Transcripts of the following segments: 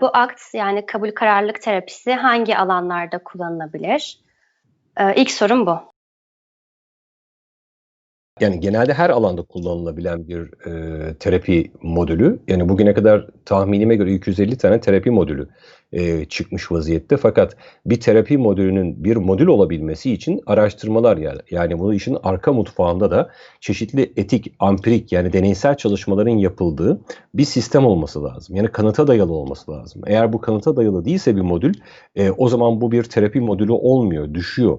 Bu akt yani kabul kararlılık terapisi hangi alanlarda kullanılabilir? Ee, ilk sorum bu. Yani genelde her alanda kullanılabilen bir e, terapi modülü. Yani bugüne kadar tahminime göre 250 tane terapi modülü e, çıkmış vaziyette. Fakat bir terapi modülünün bir modül olabilmesi için araştırmalar yani, yani bu işin arka mutfağında da çeşitli etik, ampirik yani deneysel çalışmaların yapıldığı bir sistem olması lazım. Yani kanıta dayalı olması lazım. Eğer bu kanıta dayalı değilse bir modül e, o zaman bu bir terapi modülü olmuyor, düşüyor.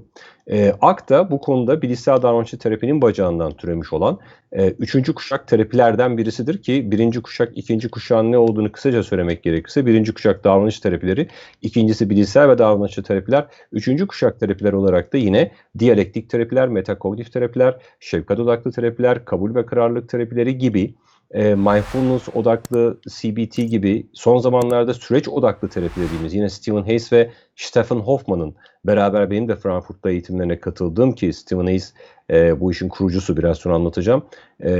E, AKTA bu konuda bilişsel davranışçı terapinin bacağından türemiş olan e, üçüncü kuşak terapilerden birisidir ki birinci kuşak, ikinci kuşağın ne olduğunu kısaca söylemek gerekirse birinci kuşak davranış terapileri, ikincisi bilişsel ve davranışçı terapiler, üçüncü kuşak terapiler olarak da yine diyalektik terapiler, metakognitif terapiler, şefkat odaklı terapiler, kabul ve kararlılık terapileri gibi e, mindfulness odaklı CBT gibi son zamanlarda süreç odaklı terapi dediğimiz yine Stephen Hayes ve Stephen Hoffman'ın beraber benim de Frankfurt'ta eğitimlerine katıldığım ki Stephen Hayes e, bu işin kurucusu biraz sonra anlatacağım. E,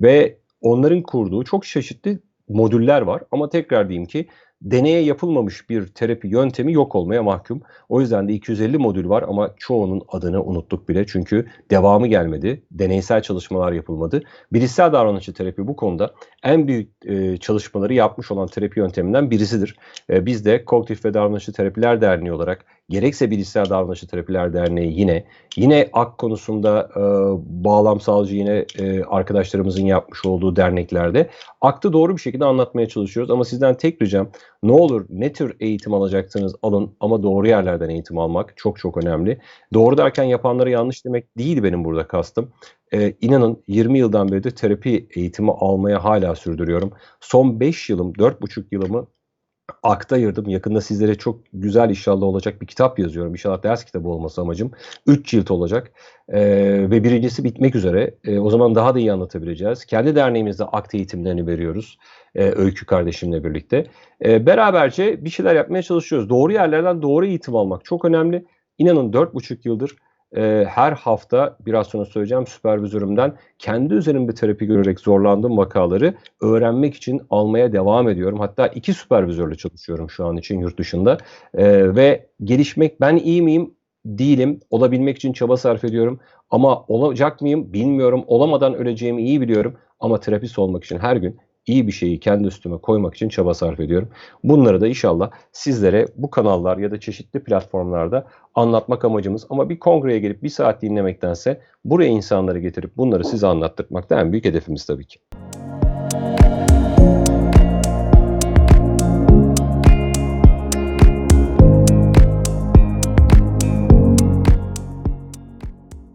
ve onların kurduğu çok çeşitli modüller var ama tekrar diyeyim ki deneye yapılmamış bir terapi yöntemi yok olmaya mahkum. O yüzden de 250 modül var ama çoğunun adını unuttuk bile. Çünkü devamı gelmedi. Deneysel çalışmalar yapılmadı. Bilişsel davranışçı terapi bu konuda en büyük e, çalışmaları yapmış olan terapi yönteminden birisidir. E, biz de Kognitif ve Davranışçı Terapiler Derneği olarak gerekse Bilişsel Davranışçı Terapiler Derneği yine yine AK konusunda e, bağlamsalcı yine e, arkadaşlarımızın yapmış olduğu derneklerde aktı doğru bir şekilde anlatmaya çalışıyoruz. Ama sizden tek ricam ne olur ne tür eğitim alacaksınız alın ama doğru yerlerden eğitim almak çok çok önemli. Doğru derken yapanları yanlış demek değil benim burada kastım. Ee, inanın 20 yıldan beri de terapi eğitimi almaya hala sürdürüyorum. Son 5 yılım, 4,5 yılımı akta ayırdım. Yakında sizlere çok güzel inşallah olacak bir kitap yazıyorum. İnşallah ders kitabı olması amacım. 3 cilt olacak. Ee, ve birincisi bitmek üzere. Ee, o zaman daha da iyi anlatabileceğiz. Kendi derneğimizde akt eğitimlerini veriyoruz. Ee, Öykü kardeşimle birlikte. Ee, beraberce bir şeyler yapmaya çalışıyoruz. Doğru yerlerden doğru eğitim almak çok önemli. İnanın 4,5 yıldır e, her hafta biraz sonra söyleyeceğim süpervizörümden kendi üzerimde terapi görerek zorlandığım vakaları öğrenmek için almaya devam ediyorum. Hatta iki süpervizörle çalışıyorum şu an için yurt dışında. E, ve gelişmek ben iyi miyim? Değilim. Olabilmek için çaba sarf ediyorum. Ama olacak mıyım? Bilmiyorum. Olamadan öleceğimi iyi biliyorum. Ama terapist olmak için her gün iyi bir şeyi kendi üstüme koymak için çaba sarf ediyorum. Bunları da inşallah sizlere bu kanallar ya da çeşitli platformlarda anlatmak amacımız. Ama bir kongreye gelip bir saat dinlemektense buraya insanları getirip bunları size anlattırmak da en büyük hedefimiz tabii ki.